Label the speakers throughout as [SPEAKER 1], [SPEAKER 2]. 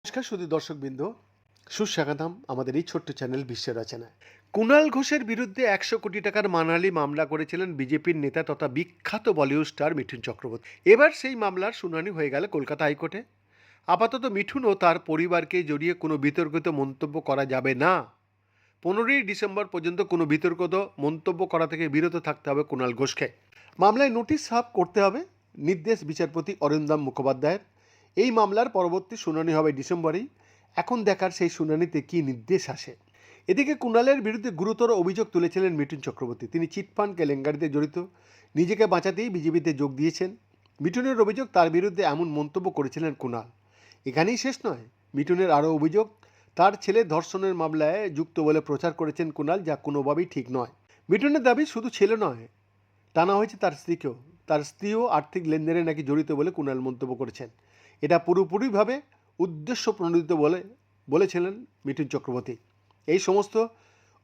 [SPEAKER 1] নমস্কার শুধু দর্শকবৃন্দ, সুস্বাগতম আমাদের এই ছোট্ট চ্যানেল বিশ্ব রচনায়। কুণাল ঘোষের বিরুদ্ধে একশো কোটি টাকার মানালি মামলা করেছিলেন বিজেপির নেতা তথা বিখ্যাত বলিউড স্টার মিঠুন চক্রবর্তী। এবার সেই মামলার শুনানি হয়ে গেল কলকাতা হাইকোর্টে। আপাতত মিঠুন ও তার পরিবারকে জড়িয়ে কোনো বিতর্কিত মন্তব্য করা যাবে না। পনেরোই ডিসেম্বর পর্যন্ত কোনো বিতর্কত মন্তব্য করা থেকে বিরত থাকতে হবে কুণাল ঘোষকে। মামলায় নোটিশ সাফ করতে হবে, নির্দেশ বিচারপতি অরিন্দম মুখোপাধ্যায়ের। এই মামলার পরবর্তী শুনানি হবে ডিসেম্বরেই। এখন দেখার সেই শুনানিতে কী নির্দেশ আসে। এদিকে কুণালের বিরুদ্ধে গুরুতর অভিযোগ তুলেছিলেন মিঠুন চক্রবর্তী। তিনি চিটফান্ড কেলেঙ্কারিতে জড়িত। নিজেকে বাঁচাতেই বিজেপিতে যোগ দিয়েছেন। মিঠুনের অভিযোগ তার বিরুদ্ধে এমন মন্তব্য করেছিলেন কুণাল। এখানেই শেষ নয়, মিঠুনের আরও অভিযোগ। তার ছেলে ধর্ষণের মামলায় যুক্ত বলে প্রচার করেছেন কুণাল, যা কোনোভাবেই ঠিক নয়। মিঠুনের দাবি শুধু ছেলে নয়, টানা হয়েছে তার স্ত্রীকেও। তার স্ত্রীও আর্থিক লেনদেনে নাকি জড়িত বলে কুণাল মন্তব্য করেছেন। এটা পুরোপুরিভাবে উদ্দেশ্য প্রণোদিত বলে বলেছিলেন মিঠুন চক্রবর্তী। এই সমস্ত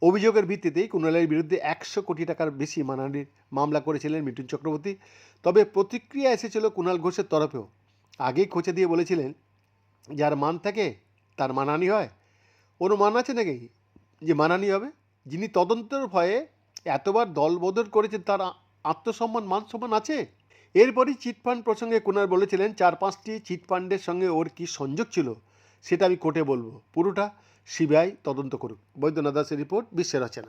[SPEAKER 1] অভিযোগের ভিত্তিতেই কুণালের বিরুদ্ধে একশো কোটি টাকার বেশি মানহানির মামলা করেছিলেন মিঠুন চক্রবর্তী। তবে প্রতিক্রিয়া এসেছিল কুণাল ঘোষের তরফেও। আগেই খোঁচে দিয়ে বলেছিলেন, যার মান থাকে তার মানানি হয় ওর মান আছে নাকি? যে মানানি হবে? যিনি তদন্তের ভয়ে এতবার দলবদল করেছেন, তার আত্মসম্মান মান সম্মান আছে? এরপরই চিটফান্ড প্রসঙ্গে কুনার বলেছিলেন, চার পাঁচটি চিটফান্ডের সঙ্গে ওর কি সংযোগ ছিল, সেটা আমি কোর্টে বলব। পুরোটা সিবিআই তদন্ত করুক। বৈদ্যনাথ দাসের রিপোর্ট বিশ্বের রচনা